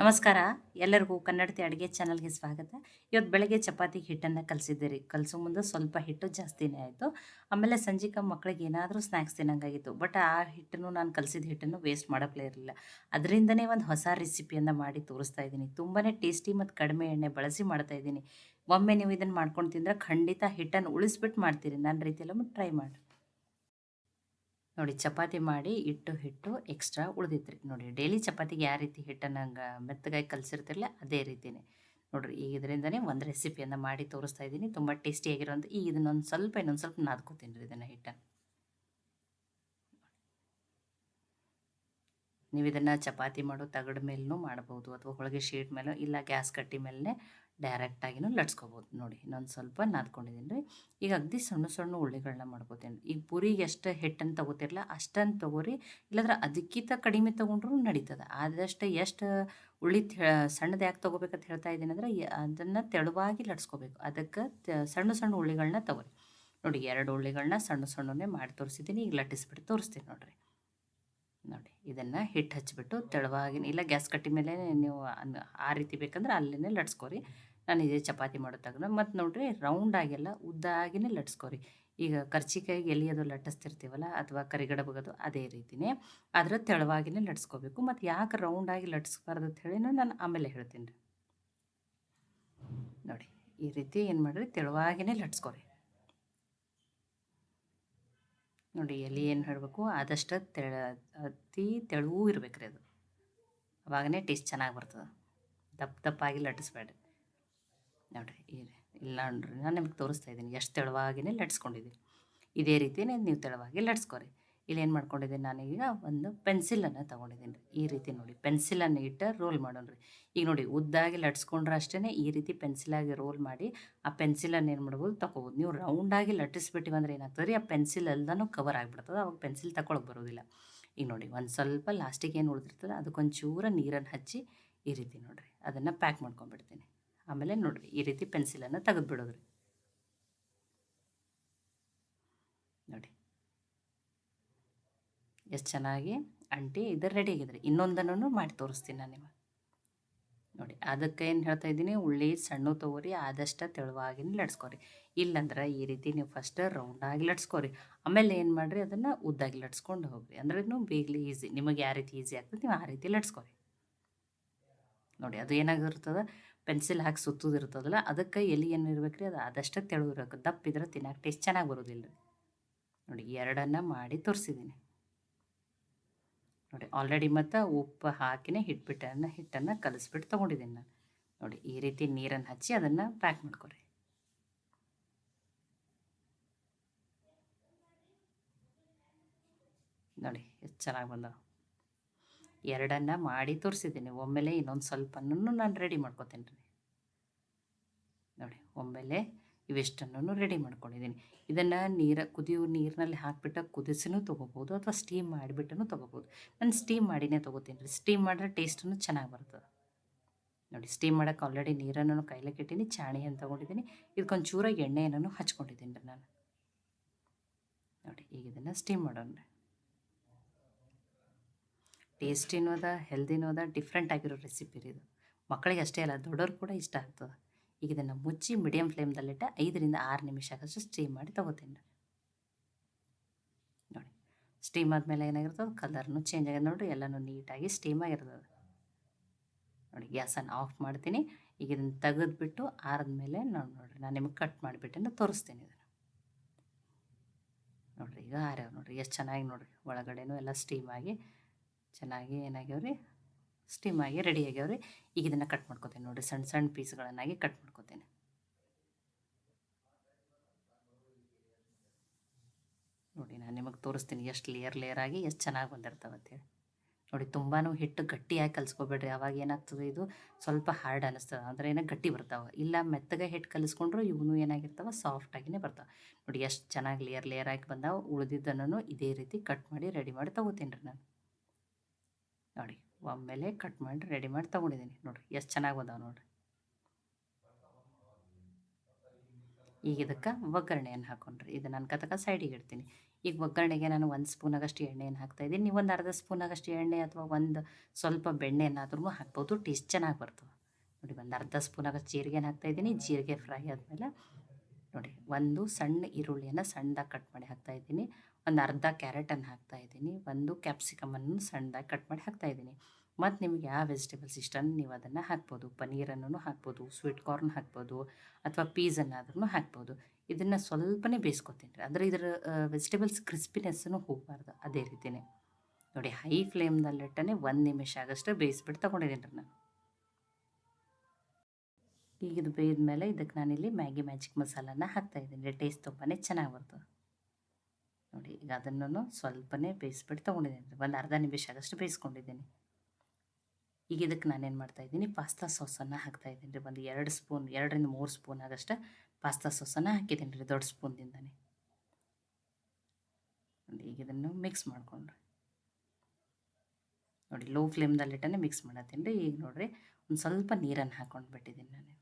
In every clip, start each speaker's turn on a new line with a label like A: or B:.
A: ನಮಸ್ಕಾರ. ಎಲ್ಲರಿಗೂ ಕನ್ನಡತಿ ಅಡುಗೆ ಚಾನಲ್ಗೆ ಸ್ವಾಗತ. ಇವತ್ತು ಬೆಳಗ್ಗೆ ಚಪಾತಿ ಹಿಟ್ಟನ್ನು ಕಲಸಿದ್ದೆ ರೀ ಕಲಸೋ ಮುಂದೆ ಸ್ವಲ್ಪ ಹಿಟ್ಟು ಜಾಸ್ತಿನೇ ಆಯಿತು. ಆಮೇಲೆ ಸಂಜಿಕ ಮಕ್ಕಳಿಗೆ ಏನಾದರೂ ಸ್ನ್ಯಾಕ್ಸ್ ತಿನ್ನಂಗಾಗಿತ್ತು. ಬಟ್ ಆ ಹಿಟ್ಟನ್ನು ನಾನು ಕಲಸಿದ ಹಿಟ್ಟನ್ನು ವೇಸ್ಟ್ ಮಾಡೋಕ್ಲೇ ಇರಲಿಲ್ಲ. ಅದರಿಂದನೇ ಒಂದು ಹೊಸ ರೆಸಿಪಿಯನ್ನು ಮಾಡಿ ತೋರಿಸ್ತಾ ಇದ್ದೀನಿ. ತುಂಬಾ ಟೇಸ್ಟಿ ಮತ್ತು ಕಡಿಮೆ ಎಣ್ಣೆ ಬಳಸಿ ಮಾಡ್ತಾ ಇದ್ದೀನಿ. ಒಮ್ಮೆ ನೀವು ಇದನ್ನು ಮಾಡ್ಕೊಂಡು ತಿಂದರೆ ಖಂಡಿತ ಹಿಟ್ಟನ್ನು ಉಳಿಸ್ಬಿಟ್ಟು ಮಾಡ್ತೀರಿ. ನನ್ನ ರೀತಿಯಲ್ಲೂ ಟ್ರೈ ಮಾಡಿ ನೋಡಿ ಚಪಾತಿ ಮಾಡಿ ಇಟ್ಟು ಹಿಟ್ಟು ಎಕ್ಸ್ಟ್ರಾ ಉಳಿದಿತ್ತು ರೀ ನೋಡಿ ಡೈಲಿ ಚಪಾತಿಗೆ ಯಾವ ರೀತಿ ಹಿಟ್ಟನ್ನು ಮೆತ್ತಗಾಗಿ ಕಲಸಿರ್ತಿರಲ್ಲ ಅದೇ ರೀತಿಯೇ ನೋಡಿರಿ ಈಗ ಇದರಿಂದನೇ ಒಂದು ರೆಸಿಪಿಯನ್ನು ಮಾಡಿ ತೋರಿಸ್ತಾ ಇದ್ದೀನಿ. ತುಂಬ ಟೇಸ್ಟಿಯಾಗಿರೋಂಥ ಈಗ ಇದನ್ನೊಂದು ಸ್ವಲ್ಪ ಇನ್ನೊಂದು ಸ್ವಲ್ಪ ನಾದ್ಕೋತೀನಿ ರೀ ಇದನ್ನು ಹಿಟ್ಟನ್ನು. ನೀವು ಇದನ್ನು ಚಪಾತಿ ಮಾಡೋ ತಗಡ ಮೇಲೂ ಮಾಡ್ಬೋದು ಅಥವಾ ಹೋಳಿಗೆ ಶೀಟ್ ಮೇಲೂ ಇಲ್ಲ ಗ್ಯಾಸ್ ಕಟ್ಟಿ ಮೇಲೆ ಡೈರೆಕ್ಟಾಗಿನೂ ಲಟ್ಸ್ಕೊಬೋದು. ನೋಡಿ, ಇನ್ನೊಂದು ಸ್ವಲ್ಪ ನಾದ್ಕೊಂಡಿದ್ದೀನಿ ರೀ. ಈಗ ಅಗದಿ ಸಣ್ಣ ಸಣ್ಣ ಉಳ್ಳಿಗಳನ್ನ ಮಾಡ್ಕೋತೀನಿ ಈಗ ಪೂರಿಗೆ ಎಷ್ಟು ಹಿಟ್ಟನ್ನು ತೊಗೋತಿರಲ್ಲ ಅಷ್ಟನ್ನು ತೊಗೋರಿ, ಇಲ್ಲಾಂದ್ರೆ ಅದಕ್ಕಿಂತ ಕಡಿಮೆ ತೊಗೊಂಡ್ರೂ ನಡೀತದೆ. ಆದಷ್ಟು ಎಷ್ಟು ಉಳ್ಳಿ ಸಣ್ಣದು ಯಾಕೆ ತೊಗೋಬೇಕಂತ ಹೇಳ್ತಾ ಇದ್ದೀನಿ ಅಂದರೆ ಅದನ್ನು ತೆಳುವಾಗಿ ಲಟ್ಸ್ಕೋಬೇಕು. ಅದಕ್ಕೆ ಸಣ್ಣ ಸಣ್ಣ ಉಳ್ಳಿಗಳನ್ನ ತೊಗೊರಿ. ನೋಡಿ, ಎರಡು ಉಳ್ಳಿಗಳನ್ನ ಸಣ್ಣ ಸಣ್ಣನೇ ಮಾಡಿ ತೋರಿಸಿದ್ದೀನಿ ಈಗ ಲಟ್ಟಿಸ್ಬಿಟ್ಟು ತೋರಿಸ್ತೀನಿ ನೋಡಿರಿ. ನೋಡಿ. ಇದನ್ನು ಹಿಟ್ಟು ಹಚ್ಚಿಬಿಟ್ಟು ತೆಳುವಾಗಿ ಇಲ್ಲ ಗ್ಯಾಸ್ ಕಟ್ಟಿ ಮೇಲೆ ನೀವು ಆ ರೀತಿ ಬೇಕಂದ್ರೆ ಅಲ್ಲೇ ಲಟ್ಸ್ಕೊರಿ. ನಾನು ಇದೇ ಚಪಾತಿ ಮಾಡೋ ಮತ್ತು ನೋಡಿರಿ ರೌಂಡಾಗೆಲ್ಲ ಉದ್ದಾಗಿನೇ ಲಟ್ಸ್ಕೊರಿ. ಈಗ ಕರ್ಚಿಕಾಯಿಗೆ ಎಲೆ ಅದು ಲಟ್ಟಿಸ್ತಿರ್ತೀವಲ್ಲ ಅಥವಾ ಕರಿಗಡಬಗದು ಅದೇ ರೀತಿನೇ ಅದರ ತೆಳುವಾಗಿನೇ ಲಟ್ಸ್ಕೋಬೇಕು. ಮತ್ತು ಯಾಕೆ ರೌಂಡಾಗಿ ಲಟ್ಸ್ಬಾರ್ದು ಅಂತ ಹೇಳಿ ನಾನು ಆಮೇಲೆ ಹೇಳ್ತೀನಿ ರೀ. ನೋಡಿ, ಈ ರೀತಿ ಏನು ಮಾಡಿರಿ, ತೆಳುವಾಗಿನೇ ಲಟ್ಸ್ಕೊರಿ. ನೋಡಿ ಎಲ್ಲಿ ಏನು ಹೇಳಬೇಕು ಆದಷ್ಟು ತೆಳ, ಅತಿ ತೆಳುವೂ ಇರಬೇಕ್ರಿ ಅದು. ಅವಾಗನೇ ಟೇಸ್ಟ್ ಚೆನ್ನಾಗಿ ಬರ್ತದೆ. ದಪ್ಪ ದಪ್ಪಾಗಿ ಲಟ್ಟಿಸ್ಬೇಡ್ರಿ. ನೋಡಿರಿ ಇಲ್ಲ ನೋಡ್ರಿ ನಾನು ನಿಮ್ಗೆ ತೋರಿಸ್ತಾ ಇದ್ದೀನಿ. ಎಷ್ಟು ತೆಳುವಾಗಿನೇ ಲಟ್ಸ್ಕೊಂಡಿದ್ದೀನಿ ಇದೇ ರೀತಿಯೇ ನೀವು ತೆಳುವಾಗಿ ಲಟ್ಸ್ಕೊರಿ. ಇಲ್ಲಿ ಏನು ಮಾಡ್ಕೊಂಡಿದ್ದೀನಿ ಈಗ ಒಂದು ಪೆನ್ಸಿಲನ್ನು ತೊಗೊಂಡಿದ್ದೀನಿ ಈ ರೀತಿ ನೋಡಿ, ಪೆನ್ಸಿಲನ್ನು ಇಟ್ಟು ರೋಲ್ ಮಾಡೋಣ ರೀ ಈಗ ನೋಡಿ, ಉದ್ದಾಗಿ ಲಟ್ಸ್ಕೊಂಡ್ರೆ ಅಷ್ಟೇ ಈ ರೀತಿ ಪೆನ್ಸಿಲಾಗಿ ರೋಲ್ ಮಾಡಿ ಆ ಪೆನ್ಸಿಲನ್ನು ಏನು ಮಾಡ್ಬೋದು ತೊಗೋಬೋದು ನೀವು ರೌಂಡಾಗಿ ಲಟ್ಟಿಸ್ಬಿಟ್ಟಿವಿ ಅಂದ್ರೆ ಏನಾಗ್ತದೆ ರೀ, ಆ ಪೆನ್ಸಿಲ್ ಎಲ್ಲನೂ ಕವರ್ ಆಗಿಬಿಡ್ತದೆ, ಅವಾಗ ಪೆನ್ಸಿಲ್ ತಗೊಳಕ್ಕೆ ಬರೋದಿಲ್ಲ. ಈಗ ನೋಡಿ, ಒಂದು ಸ್ವಲ್ಪ ಲಾಸ್ಟಿಗೆ ಏನು ಉಳಿದಿರ್ತದೆ, ಅದಕ್ಕೊಂಚೂರ ನೀರನ್ನು ಹಚ್ಚಿ ಈ ರೀತಿ ನೋಡಿರಿ, ಅದನ್ನು ಪ್ಯಾಕ್ ಮಾಡ್ಕೊಂಡ್ಬಿಡ್ತೀನಿ. ಆಮೇಲೆ ನೋಡಿರಿ, ಈ ರೀತಿ ಪೆನ್ಸಿಲನ್ನು ತೆಗೆದುಬಿಡೋದ್ರಿ ನೋಡಿ ಎಷ್ಟು ಚೆನ್ನಾಗಿ ಅಂಟಿ ಇದು ರೆಡಿ ಆಗಿದ್ರಿ. ಇನ್ನೊಂದನ್ನು ಮಾಡಿ ತೋರಿಸ್ತೀನಿ ನಾನು ನಿಮಗೆ. ನೋಡಿ, ಅದಕ್ಕೆ ಏನು ಹೇಳ್ತಾ ಇದ್ದೀನಿ, ಉಳ್ಳಿ, ಸಣ್ಣ ತೊಗೋರಿ, ಆದಷ್ಟು ತೆಳುವಾಗಿ ಲಟ್ಸ್ಕೊರಿ. ಇಲ್ಲಂದ್ರೆ ಈ ರೀತಿ ನೀವು ಫಸ್ಟ್ ರೌಂಡಾಗಿ ಲಟ್ಸ್ಕೊರಿ. ಆಮೇಲೆ ಏನು ಮಾಡಿರಿ, ಅದನ್ನು ಉದ್ದಾಗಿ ಲಟ್ಸ್ಕೊಂಡು ಹೋಗ್ರಿ. ಅಂದ್ರೆ ಇನ್ನೂ ಬೇಗಲಿ ಈಸಿ ನಿಮಗೆ ಯಾವ ರೀತಿ ಈಸಿ ಆಗ್ತದೆ, ನೀವು ಆ ರೀತಿ ಲಟ್ಸ್ಕೊರಿ. ನೋಡಿ, ಅದು ಏನಾಗಿರ್ತದೆ ಪೆನ್ಸಿಲ್ ಹಾಕಿ ಸುತ್ತೋದಿರ್ತದಲ್ಲ ಅದಕ್ಕೆ ಎಲ್ಲಿ ಏನು ಇರ್ಬೇಕು ರೀ ಅದು ಆದಷ್ಟು ತೆಳು ಇರಬೇಕು ದಪ್ಪ ಇದ್ರೆ ತಿನ್ನಕ್ಕೆ ಟೇಸ್ಟ್ ಚೆನ್ನಾಗಿ ಬರೋದಿಲ್ಲ ರೀ ನೋಡಿ, ಎರಡನ್ನು ಮಾಡಿ ತೋರಿಸಿದ್ದೀನಿ. ನೋಡಿ ಆಲ್ರೆಡಿ ಮತ್ತು ಉಪ್ಪು ಹಾಕಿನೇ ಹಿಟ್ಬಿಟ್ಟನ್ನು ಹಿಟ್ಟನ್ನು ಕಲಿಸ್ಬಿಟ್ಟು ತೊಗೊಂಡಿದ್ದೀನಿ ನಾನು. ನೋಡಿ, ಈ ರೀತಿ ನೀರನ್ನು ಹಚ್ಚಿ ಅದನ್ನು ಪ್ಯಾಕ್ ಮಾಡ್ಕೊರಿ. ನೋಡಿ, ಎಷ್ಟು ಚೆನ್ನಾಗಿ ಬಂದವು. ಎರಡನ್ನು ಮಾಡಿ ತೋರಿಸಿದ್ದೀನಿ ಒಮ್ಮೆಲೆ ಇನ್ನೊಂದು ಸ್ವಲ್ಪನೂ ನಾನು ರೆಡಿ ಮಾಡ್ಕೊತೀನಿ ರೀ ನೋಡಿ, ಒಮ್ಮೆಲೆ ಇವೆಷ್ಟನ್ನು ರೆಡಿ ಮಾಡ್ಕೊಂಡಿದ್ದೀನಿ. ಇದನ್ನು ನೀರ ಕುದಿಯೋ ನೀರಿನಲ್ಲಿ ಹಾಕಿಬಿಟ್ಟು ಕುದಿಸಿನೂ ತೊಗೋಬೋದು ಅಥವಾ ಸ್ಟೀಮ್ ಮಾಡಿಬಿಟ್ಟು ತೊಗೋಬೋದು. ನಾನು ಸ್ಟೀಮ್ ಮಾಡಿನೇ ತೊಗೋತೀನಿ ರೀ. ಸ್ಟೀಮ್ ಮಾಡಿದ್ರೆ ಟೇಸ್ಟೂ ಚೆನ್ನಾಗಿ ಬರ್ತದೆ. ನೋಡಿ ಸ್ಟೀಮ್ ಮಾಡೋಕ್ಕೆ ಆಲ್ರೆಡಿ ನೀರನ್ನು ಕೈಲಕ್ಕೆ ಇಟ್ಟೀನಿ ಚಾಣಿಯನ್ನು ತೊಗೊಂಡಿದ್ದೀನಿ. ಇದಕ್ಕೊಂಚೂರ ಎಣ್ಣೆಯನ್ನು ಹಚ್ಕೊಂಡಿದ್ದೀನಿ ರೀ ನಾನು. ನೋಡಿ, ಈಗ ಇದನ್ನು ಸ್ಟೀಮ್ ಮಾಡೋಣ ರೀ. ಟೇಸ್ಟಿನೂ ಅದ ಹೆಲ್ದಿನೂ ಅದ ಡಿಫ್ರೆಂಟ್ ಆಗಿರೋ ರೆಸಿಪಿ ರೀ ಇದು. ಮಕ್ಕಳಿಗೆ ಅಷ್ಟೇ ಅಲ್ಲ ದೊಡ್ಡವ್ರು ಕೂಡ ಇಷ್ಟ ಆಗ್ತದೆ. ಈಗ ಇದನ್ನು ಮುಚ್ಚಿ ಮೀಡಿಯಮ್ ಫ್ಲೇಮ್ದಲ್ಲಿಟ್ಟು ಐದರಿಂದ ಆರು ನಿಮಿಷ ಆಗಷ್ಟು ಸ್ಟೀಮ್ ಮಾಡಿ ತೊಗೋತೀನಿ ನೋಡಿ ಸ್ಟೀಮ್ ಆದಮೇಲೆ ಏನಾಗಿರ್ತದೆ? ಕಲರ್ನು ಚೇಂಜ್ ಆಗಿದೆ ನೋಡಿ ಎಲ್ಲನೂ ನೀಟಾಗಿ ಸ್ಟೀಮ್ ಆಗಿರ್ತದೆ. ನೋಡಿ ಗ್ಯಾಸನ್ನು ಆಫ್ ಮಾಡ್ತೀನಿ. ಈಗ ಇದನ್ನು ತೆಗೆದ್ಬಿಟ್ಟು ಆರಿದ್ಮೇಲೆ ನೋಡಿ ನೋಡಿರಿ, ನಾನು ನಿಮಗೆ ಕಟ್ ಮಾಡಿಬಿಟ್ಟು ತೋರಿಸ್ತೀನಿ ಇದನ್ನು. ನೋಡಿರಿ, ಈಗ ಆರ್ಯಾವ ನೋಡಿರಿ, ಎಷ್ಟು ಚೆನ್ನಾಗಿ ನೋಡಿರಿ, ಒಳಗಡೆನೂ ಎಲ್ಲ ಸ್ಟೀಮ್ ಆಗಿ ಚೆನ್ನಾಗಿ ಏನಾಗ್ಯಾವ್ರಿ? ಸ್ಟೀಮ್ ಆಗಿ ರೆಡಿ ಈಗ ಇದನ್ನು ಕಟ್ ಮಾಡ್ಕೊತೀನಿ ನೋಡಿರಿ ಸಣ್ಣ ಸಣ್ಣ ಪೀಸ್ಗಳನ್ನಾಗಿ ಕಟ್ ಮಾಡ್ಕೊತೇನೆ. ನೋಡಿ ನಾನು ನಿಮಗೆ ತೋರಿಸ್ತೀನಿ ಎಷ್ಟು ಲೇಯರ್ ಲೇಯರ್ ಆಗಿ ಎಷ್ಟು ಚೆನ್ನಾಗಿ ಬಂದಿರ್ತಾವೆ ಅಂತೇಳಿ. ನೋಡಿ ತುಂಬಾ ಹಿಟ್ಟು ಗಟ್ಟಿಯಾಗಿ ಕಲಿಸ್ಕೊಬೇಡ್ರಿ, ಅವಾಗ ಏನಾಗ್ತದೆ ಇದು ಸ್ವಲ್ಪ ಹಾರ್ಡ್ ಅನ್ನಿಸ್ತದೆ ಅಂದರೆ ಏನೋ ಗಟ್ಟಿ ಬರ್ತಾವೆ. ಇಲ್ಲ ಮೆತ್ತಗೆ ಹಿಟ್ಟು ಕಲಿಸ್ಕೊಂಡ್ರು ಇವನು ಏನಾಗಿರ್ತಾವೆ ಸಾಫ್ಟಾಗಿನೇ ಬರ್ತಾವೆ. ನೋಡಿ ಎಷ್ಟು ಚೆನ್ನಾಗಿ ಲೇಯರ್ ಲೇಯರ್ ಆಗಿ ಬಂದಾವೆ ಉಳಿದಿದ್ದನ್ನು ಇದೇ ರೀತಿ ಕಟ್ ಮಾಡಿ ರೆಡಿ ಮಾಡಿ ತಗೋತೀನಿ ರೀ ನಾನು. ನೋಡಿ. ಒಮ್ಮೆಲೆ ಕಟ್ ಮಾಡಿ ರೆಡಿ ಮಾಡಿ ತೊಗೊಂಡಿದ್ದೀನಿ. ನೋಡಿರಿ, ಎಷ್ಟು ಚೆನ್ನಾಗಿ ಬಂದಾವೆ ನೋಡಿರಿ. ಈಗ ಇದಕ್ಕೆ ಒಗ್ಗರಣೆಯನ್ನು ಹಾಕೊಂಡ್ರಿ? ಇದು ನನ್ನ ಕತಕ ಸೈಡಿಗೆ ಇಡ್ತೀನಿ. ಈಗ ಒಗ್ಗರಣೆಗೆ ನಾನು ಒಂದು ಸ್ಪೂನಾಗಷ್ಟು ಎಣ್ಣೆಯನ್ನು ಹಾಕ್ತಾಯಿದ್ದೀನಿ ನೀವು ಒಂದು ಅರ್ಧ ಸ್ಪೂನಾಗಷ್ಟು ಎಣ್ಣೆ ಅಥವಾ ಒಂದು ಸ್ವಲ್ಪ ಬೆಣ್ಣೆಯನ್ನಾದ್ರೂ ಹಾಕ್ಬೋದು. ಟೇಸ್ಟ್ ಚೆನ್ನಾಗಿ ಬರ್ತದೆ. ನೋಡಿ, ಒಂದು ಅರ್ಧ ಸ್ಪೂನಾಗಷ್ಟು ಜೀರಿಗೆನ ಹಾಕ್ತಾಯಿದ್ದೀನಿ ಜೀರಿಗೆ ಫ್ರೈ ಆದಮೇಲೆ, ನೋಡಿ, ಒಂದು ಸಣ್ಣ ಈರುಳ್ಳಿಯನ್ನು ಸಣ್ಣದಾಗಿ ಕಟ್ ಮಾಡಿ ಹಾಕ್ತಾಯಿದ್ದೀನಿ ಒಂದು ಅರ್ಧ ಕ್ಯಾರೆಟನ್ನು ಹಾಕ್ತಾಯಿದ್ದೀನಿ ಒಂದು ಕ್ಯಾಪ್ಸಿಕಮನ್ನು ಸಣ್ಣದಾಗಿ ಕಟ್ ಮಾಡಿ ಹಾಕ್ತಾಯಿದ್ದೀನಿ ಮತ್ತು ನಿಮಗೆ ಯಾವ ವೆಜಿಟೇಬಲ್ಸ್ ಇಷ್ಟ ನೀವು ಅದನ್ನು ಹಾಕ್ಬೋದು. ಪನ್ನೀರನ್ನು ಹಾಕ್ಬೋದು ಸ್ವೀಟ್ ಕಾರ್ನ್ ಹಾಕ್ಬೋದು, ಅಥವಾ ಪೀಸನ್ನಾದ್ರೂ ಹಾಕ್ಬೋದು. ಇದನ್ನು ಸ್ವಲ್ಪನೇ ಬೇಯಿಸ್ಕೊತೀನಿ ರೀ. ಅಂದರೆ ಇದರ ವೆಜಿಟೇಬಲ್ಸ್ ಕ್ರಿಸ್ಪಿನೆಸ್ಸನ್ನು ಹೋಗಬಾರ್ದು. ಅದೇ ರೀತಿಯೇ ನೋಡಿ ಹೈ ಫ್ಲೇಮ್ನಲ್ಲಿಟ್ಟನೆ ಒಂದು ನಿಮಿಷ ಆಗಷ್ಟು ಬೇಯಿಸ್ಬಿಟ್ಟು ತೊಗೊಂಡಿದ್ದೀನಿ ರೀ ನಾನು. ಈಗ ಇದು ಬೇಯ್ದ ಮೇಲೆ ಇದಕ್ಕೆ ನಾನಿಲ್ಲಿ ಮ್ಯಾಗಿ ಮ್ಯಾಜಿಕ್ ಮಸಾಲನ ಹಾಕ್ತಾಯಿದ್ದೀನಿ ಟೇಸ್ಟ್ ತುಂಬಾ ಚೆನ್ನಾಗಿ ಬರ್ತದೆ. ನೋಡಿ, ಈಗ ಅದನ್ನು ಸ್ವಲ್ಪನೇ ಬೇಯಿಸ್ಬಿಟ್ಟು ತೊಗೊಂಡಿದ್ದೀನಿ. ಒಂದು ಅರ್ಧ ನಿಮಿಷ ಆಗಷ್ಟು ಬೇಯಿಸ್ಕೊಂಡಿದ್ದೀನಿ. ಈಗ ಇದಕ್ಕೆ ನಾನೇನು ಮಾಡ್ತಾಯಿದ್ದೀನಿ ಪಾಸ್ತಾ ಸಾಸನ್ನು ಹಾಕ್ತಾಯಿದ್ದೀನಿ ರೀ. ಒಂದು ಎರಡು ಸ್ಪೂನ್, ಎರಡರಿಂದ ಮೂರು ಸ್ಪೂನ್ ಆಗಷ್ಟು ಪಾಸ್ತಾ ಸಾಸನ್ನು ಹಾಕಿದ್ದೀನಿ ರೀ, ದೊಡ್ಡ ಸ್ಪೂನ್ದಿಂದನೇ. ಈಗ ಇದನ್ನು ಮಿಕ್ಸ್ ಮಾಡಿಕೊಂಡ್ರಿ. ನೋಡಿ, ಲೋ ಫ್ಲೇಮ್ದಲ್ಲಿಟ್ಟನೆ ಮಿಕ್ಸ್ ಮಾಡತ್ತೀನಿ ರೀ. ಈಗ ನೋಡಿರಿ, ಒಂದು ಸ್ವಲ್ಪ ನೀರನ್ನು ಹಾಕ್ಕೊಂಡು ಬಿಟ್ಟಿದ್ದೀನಿ ನಾನು.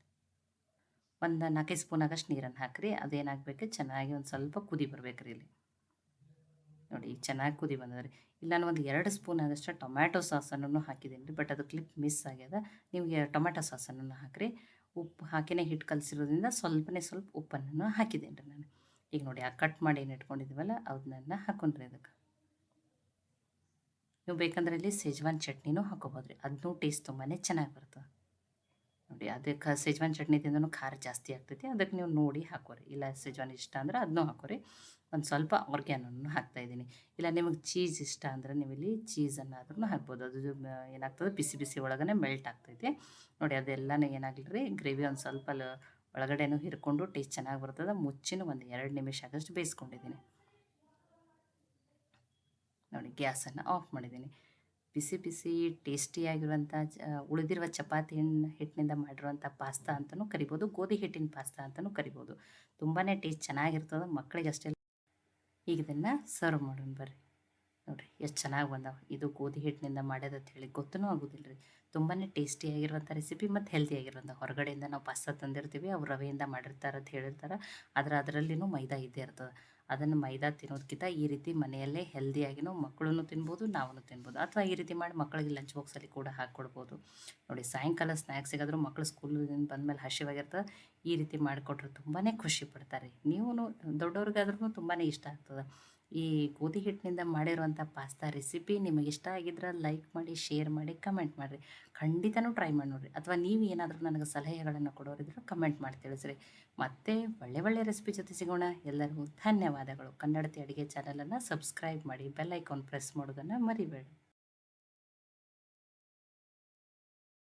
A: ಒಂದು ನಾಲ್ಕೈದು ಸ್ಪೂನ್ ಆಗಷ್ಟು ನೀರನ್ನು ಹಾಕಿರಿ. ಅದೇನಾಗಬೇಕು, ಚೆನ್ನಾಗಿ ಒಂದು ಸ್ವಲ್ಪ ಕುದಿ ಬರಬೇಕ್ರಿ ಇಲ್ಲಿ. ನೋಡಿ ಚೆನ್ನಾಗಿ ಕುದಿ ಬಂದದ್ರಿ. ಇಲ್ಲಿ, ನಾನು ಒಂದು ಎರಡು ಸ್ಪೂನ್ ಆದಷ್ಟು ಟೊಮ್ಯಾಟೊ ಸಾಸನ್ನು ಹಾಕಿದ್ದೀನಿ ರೀ, ಬಟ್ ಅದು ಕ್ಲಿಪ್ ಮಿಸ್ ಆಗ್ಯದ. ನಿಮಗೆ ಟೊಮ್ಯಾಟೊ ಸಾಸನ್ನು ಹಾಕಿರಿ. ಉಪ್ಪು ಹಾಕಿನೇ ಹಿಟ್ಟು ಕಲಿಸಿರೋದ್ರಿಂದ ಸ್ವಲ್ಪನೇ ಸ್ವಲ್ಪ ಉಪ್ಪನ್ನು ಹಾಕಿದ್ದೀನಿ ರೀ ನಾನು. ಈಗ ನೋಡಿ, ಆ ಕಟ್ ಮಾಡಿ ಏನು ಇಟ್ಕೊಂಡಿದ್ದೀವಲ್ಲ ಅದನ್ನ ಹಾಕೊಂಡ್ರಿ ಅದಕ್ಕೆ. ನೀವು ಬೇಕಂದ್ರೆ ಇಲ್ಲಿ ಸೇಜ್ವಾನ್ ಚಟ್ನಿನೂ ಹಾಕೋಬೋದು ರೀ. ಅದನ್ನೂ ಟೇಸ್ಟ್ ತುಂಬಾ ಚೆನ್ನಾಗಿ ಬರ್ತದೆ. ನೋಡಿ, ಅದಕ್ಕೆ ಸೇಜ್ವಾನ್ ಚಟ್ನಿ ತಿಂದೂ ಖಾರ ಜಾಸ್ತಿ ಆಗ್ತೈತಿ, ಅದಕ್ಕೆ ನೀವು ನೋಡಿ ಹಾಕೋರಿ. ಇಲ್ಲ ಸೆಜ್ವಾನ್ ಇಷ್ಟ ಅಂದ್ರೆ ಅದನ್ನೂ ಹಾಕೋರಿ. ಒಂದು ಸ್ವಲ್ಪ ಆರ್ಗ್ಯಾನನ್ನು ಹಾಕ್ತಾಯಿದ್ದೀನಿ ಇಲ್ಲ, ನಿಮಗೆ ಚೀಸ್ ಇಷ್ಟ ಅಂದರೆ ನೀವು ಇಲ್ಲಿ ಚೀಸನ್ನಾದ್ರೂ ಹಾಕ್ಬೋದು. ಅದು ಏನಾಗ್ತದೆ? ಬಿಸಿ ಬಿಸಿ ಒಳಗನೆ ಮೆಲ್ಟ್ ಆಗ್ತೈತಿ. ನೋಡಿ, ಅದೆಲ್ಲನೂ ಏನಾಗಲಿ ರೀ, ಗ್ರೇವಿ ಒಂದು ಸ್ವಲ್ಪ ಒಳಗಡೆನೂ ಹಿರ್ಕೊಂಡು ಟೇಸ್ಟ್ ಚೆನ್ನಾಗಿ ಬರ್ತದೆ. ಮುಚ್ಚಿನ ಒಂದು ಎರಡು ನಿಮಿಷ ಆಗಷ್ಟು ಬೇಯಿಸ್ಕೊಂಡಿದ್ದೀನಿ. ನೋಡಿ, ಗ್ಯಾಸನ್ನು ಆಫ್ ಮಾಡಿದ್ದೀನಿ. ಬಿಸಿ ಬಿಸಿ ಟೇಸ್ಟಿಯಾಗಿರುವಂಥ ಉಳಿದಿರುವ ಚಪಾತಿ ಹಿಟ್ಟಿನಿಂದ ಮಾಡಿರುವಂಥ ಪಾಸ್ತಾ ಅಂತಲೂ ಕರಿಬೋದು. ಗೋಧಿ ಹಿಟ್ಟಿನ ಪಾಸ್ತಾ ಅಂತಲೂ ಕರಿಬೋದು. ತುಂಬಾ ಟೇಸ್ಟ್ ಚೆನ್ನಾಗಿರ್ತದೆ. ಮಕ್ಕಳಿಗೆ ಅಷ್ಟೇ ಈಗ ಇದನ್ನು ಸರ್ವ್ ಮಾಡೋಣ ಬರ್ರಿ. ನೋಡಿರಿ, ಎಷ್ಟು ಚೆನ್ನಾಗಿ ಬಂದಾವೆ. ಇದು ಗೋಧಿ ಹಿಟ್ಟಿನಿಂದ ಮಾಡ್ಯದ ಅಂತ ಹೇಳಿ ಗೊತ್ತೂ ಆಗೋದಿಲ್ಲ ರೀ ತುಂಬಾ ಟೇಸ್ಟಿಯಾಗಿರುವಂಥ ರೆಸಿಪಿ ಮತ್ತು ಹೆಲ್ತಿಯಾಗಿರುವಂಥ ಹೊರಗಡೆಯಿಂದ ನಾವು ಪಾಸ್ತಾ ತಂದಿರ್ತೀವಿ ಅವ್ರು ರವೆಯಿಂದ ಮಾಡಿರ್ತಾರೆ ಅಂತ ಹೇಳಿರ್ತಾರೆ. ಆದರೆ ಅದರಲ್ಲಿನೂ ಮೈದಾ ಇದ್ದೇ ಇರ್ತದೆ. ಅದನ್ನು ಮೈದಾ ತಿನ್ನೋದಕ್ಕಿಂತ ಈ ರೀತಿ ಮನೆಯಲ್ಲೇ ಹೆಲ್ದಿಯಾಗಿನೂ ಮಕ್ಕಳೂ ತಿನ್ಬೋದು ನಾವು ತಿನ್ಬೋದು. ಅಥವಾ ಈ ರೀತಿ ಮಾಡಿ ಮಕ್ಕಳಿಗೆ ಲಂಚ್ ಬಾಕ್ಸಲ್ಲಿ ಕೂಡ ಹಾಕ್ಕೊಡ್ಬೋದು. ನೋಡಿ, ಸಾಯಂಕಾಲ ಸ್ನ್ಯಾಕ್ಸಿಗಾದರೂ ಮಕ್ಕಳು ಸ್ಕೂಲಿಂದ ಬಂದಮೇಲೆ ಹಸಿವಾಗಿರ್ತದೆ. ಈ ರೀತಿ ಮಾಡಿಕೊಟ್ರೆ ತುಂಬಾ ಖುಷಿ ಪಡ್ತಾರೆ. ನೀವು ದೊಡ್ಡವ್ರಿಗಾದ್ರೂ ತುಂಬಾ ಇಷ್ಟ ಆಗ್ತದೆ. ಈ ಗೋಧಿ ಹಿಟ್ಟಿನಿಂದ ಮಾಡಿರುವಂಥ ಪಾಸ್ತಾ ರೆಸಿಪಿ ನಿಮಗೆ ಇಷ್ಟ ಆಗಿದ್ರೆ ಲೈಕ್ ಮಾಡಿ, ಶೇರ್ ಮಾಡಿ, ಕಮೆಂಟ್ ಮಾಡಿರಿ. ಖಂಡಿತನೂ ಟ್ರೈ ಮಾಡಿ ನೋಡಿರಿ. ಅಥವಾ ನೀವು ಏನಾದರೂ ನನಗೆ ಸಲಹೆಗಳನ್ನು ಕೊಡೋರಿದ್ರೆ ಕಮೆಂಟ್ ಮಾಡಿ ತಿಳಿಸ್ರಿ. ಮತ್ತೆ ಒಳ್ಳೆ ಒಳ್ಳೆ ರೆಸಿಪಿ ಜೊತೆ ಸಿಗೋಣ. ಎಲ್ಲರಿಗೂ ಧನ್ಯವಾದಗಳು. ಕನ್ನಡತಿ ಅಡುಗೆ ಚಾನಲನ್ನು ಸಬ್ಸ್ಕ್ರೈಬ್ ಮಾಡಿ, ಬೆಲ್ ಐಕಾನ್ ಪ್ರೆಸ್ ಮಾಡೋದನ್ನು ಮರಿಬೇಡಿ.